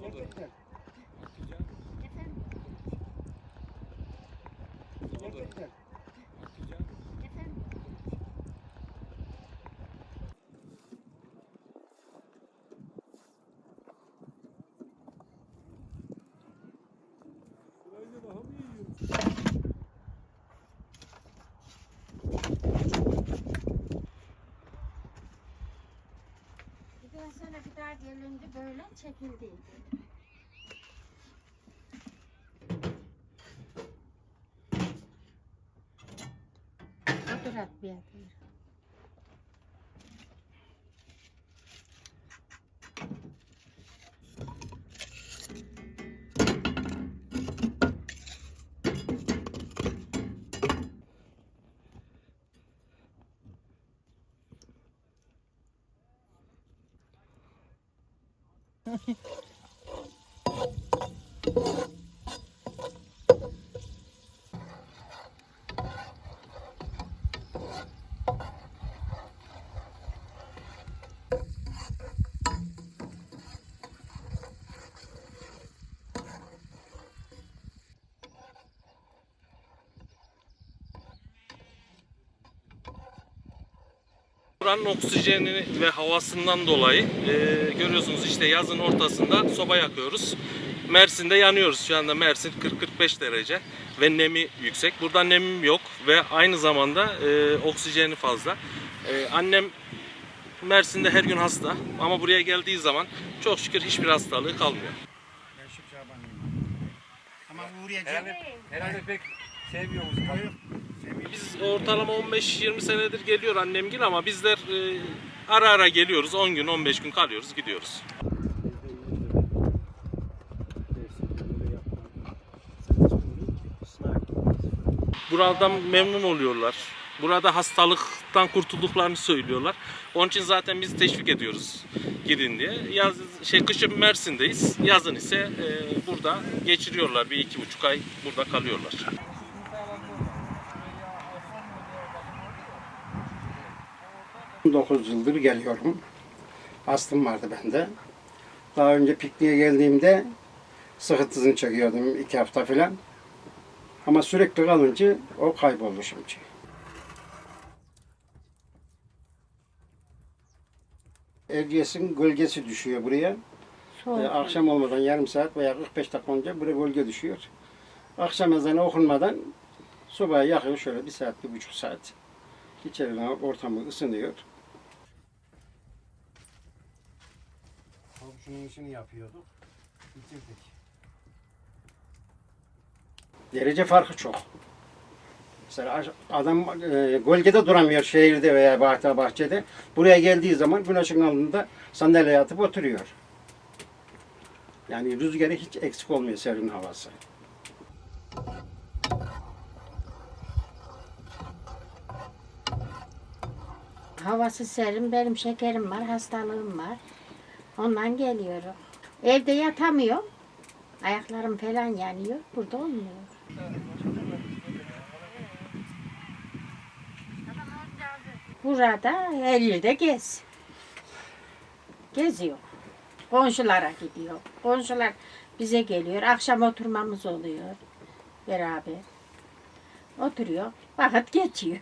Gerçekten. Efendim, çekildi. Otur at bir yerde. 哈 哈 Buranın oksijeni ve havasından dolayı e, görüyorsunuz işte yazın ortasında soba yakıyoruz. Mersin'de yanıyoruz. Şu anda Mersin 40-45 derece ve nemi yüksek. Burada nemim yok ve aynı zamanda e, oksijeni fazla. E, annem Mersin'de her gün hasta ama buraya geldiği zaman çok şükür hiçbir hastalığı kalmıyor. Ben şu Şaban'ıyım. Ama uğrayacağım. Herhalde pek sevmiyor musun? Ortalama 15-20 senedir geliyor annemgil ama bizler e, ara ara geliyoruz. 10 gün 15 gün kalıyoruz gidiyoruz. Buradan memnun oluyorlar. Burada hastalıktan kurtulduklarını söylüyorlar. Onun için zaten biz teşvik ediyoruz gidin diye. Yaz, şey kışın Mersin'deyiz. Yazın ise e, burada geçiriyorlar. Bir iki buçuk ay burada kalıyorlar. 19 yıldır geliyorum. Astım vardı bende. Daha önce pikniğe geldiğimde sıkıntısını çekiyordum iki hafta falan. Ama sürekli kalınca o kayboldu şimdi. Erciyes'in gölgesi düşüyor buraya. Ee, akşam olmadan yarım saat veya 45 dakika önce buraya gölge düşüyor. Akşam ezanı okunmadan sobaya yakıyor şöyle bir saat, bir buçuk saat. İçeriden ortamı ısınıyor. Komşunun işini yapıyorduk. Bitirdik. Derece farkı çok. Mesela adam e, gölgede duramıyor şehirde veya bahçe bahçede. Buraya geldiği zaman güneşin altında sandalyeye atıp oturuyor. Yani rüzgarı hiç eksik olmuyor serin havası. Havası serin, benim şekerim var, hastalığım var. Ondan geliyorum. Evde yatamıyorum. Ayaklarım falan yanıyor. Burada olmuyor. Burada her yerde gez. Geziyor. Komşulara gidiyor. Komşular bize geliyor. Akşam oturmamız oluyor. Beraber. Oturuyor. Vakit geçiyor.